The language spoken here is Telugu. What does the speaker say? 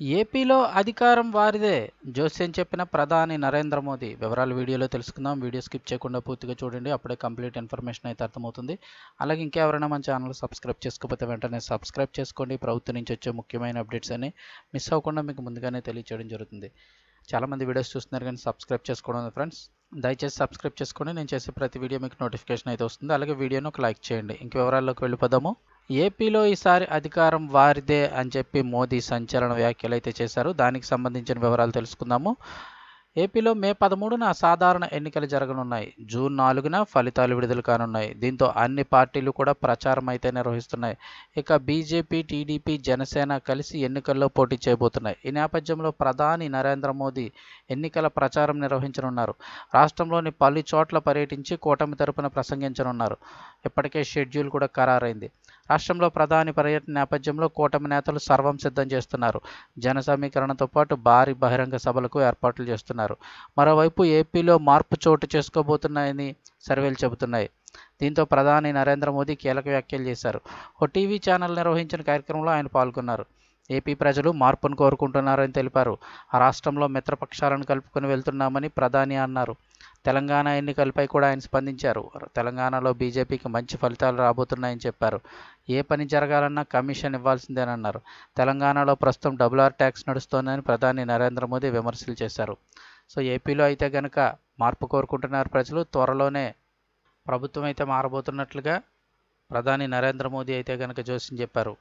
ఏపీలో అధికారం వారిదే. జోస్యం చెప్పిన ప్రధాని నరేంద్ర మోదీ. వివరాలు వీడియోలో తెలుసుకుందాం. వీడియో స్కిప్ చేయకుండా పూర్తిగా చూడండి. అప్పుడే కంప్లీట్ ఇన్ఫర్మేషన్ అయితే అర్థమవుతుంది. అలాగే ఇంకెవరైనా మన ఛానల్ సబ్స్క్రైబ్ చేసుకోకపోతే వెంటనే సబ్స్క్రైబ్ చేసుకోండి. ప్రభుత్వం నుంచి వచ్చే ముఖ్యమైన అప్డేట్స్ అని మిస్ అవ్వకుండా మీకు ముందుగానే తెలియచేయడం జరుగుతుంది. చాలామంది వీడియోస్ చూస్తున్నారు కానీ సబ్స్క్రైబ్ చేసుకోవడం ఫ్రెండ్స్. దయచేసి సబ్స్క్రైబ్ చేసుకోండి. నేను చేసే ప్రతి వీడియో మీకు నోటిఫికేషన్ అయితే వస్తుంది. అలాగే వీడియోను ఒక లైక్ చేయండి. ఇంక వివరాల్లోకి వెళ్ళిపోదాము. ఏపీలో ఈసారి అధికారం వారిదే అని చెప్పి మోదీ సంచలన వ్యాఖ్యలు అయితే చేశారు. దానికి సంబంధించిన వివరాలు తెలుసుకుందాము. ఏపీలో మే పదమూడున సాధారణ ఎన్నికలు జరగనున్నాయి. జూన్ నాలుగున ఫలితాలు విడుదల కానున్నాయి. దీంతో అన్ని పార్టీలు కూడా ప్రచారం అయితే నిర్వహిస్తున్నాయి. ఇక బీజేపీ టీడీపీ జనసేన కలిసి ఎన్నికల్లో పోటీ చేయబోతున్నాయి. ఈ నేపథ్యంలో ప్రధాని నరేంద్ర మోదీ ఎన్నికల ప్రచారం నిర్వహించనున్నారు. రాష్ట్రంలోని పలు చోట్ల పర్యటించి కూటమి తరపున ప్రసంగించనున్నారు. ఇప్పటికే షెడ్యూల్ కూడా ఖరారైంది. రాష్ట్రంలో ప్రధాని పర్యటన నేపథ్యంలో కూటమి నేతలు సర్వం సిద్ధం చేస్తున్నారు. జన సమీకరణతో పాటు భారీ బహిరంగ సభలకు ఏర్పాట్లు చేస్తున్నారు. మరోవైపు ఏపీలో మార్పు చోటు చేసుకోబోతున్నాయని సర్వేలు చెబుతున్నాయి. దీంతో ప్రధాని నరేంద్ర మోదీ కీలక వ్యాఖ్యలు చేశారు. ఓ టీవీ ఛానల్ నిర్వహించిన కార్యక్రమంలో ఆయన పాల్గొన్నారు. ఏపీ ప్రజలు మార్పును కోరుకుంటున్నారని తెలిపారు. ఆ రాష్ట్రంలో మిత్రపక్షాలను కలుపుకొని వెళ్తున్నామని ప్రధాని అన్నారు. తెలంగాణ ఎన్నికలపై కూడా ఆయన స్పందించారు. తెలంగాణలో బీజేపీకి మంచి ఫలితాలు రాబోతున్నాయని చెప్పారు. ఏ పని జరగాలన్నా కమిషన్ ఇవ్వాల్సిందేనన్నారు తెలంగాణలో ప్రస్తుతం డబుల్ ఆర్ ట్యాక్స్ నడుస్తోందని ప్రధాని నరేంద్ర మోదీ విమర్శలు చేశారు. సో ఏపీలో అయితే కనుక మార్పు కోరుకుంటున్నారు ప్రజలు త్వరలోనే ప్రభుత్వం అయితే మారబోతున్నట్లుగా ప్రధాని నరేంద్ర మోదీ అయితే కనుక జోస్యం చెప్పారు.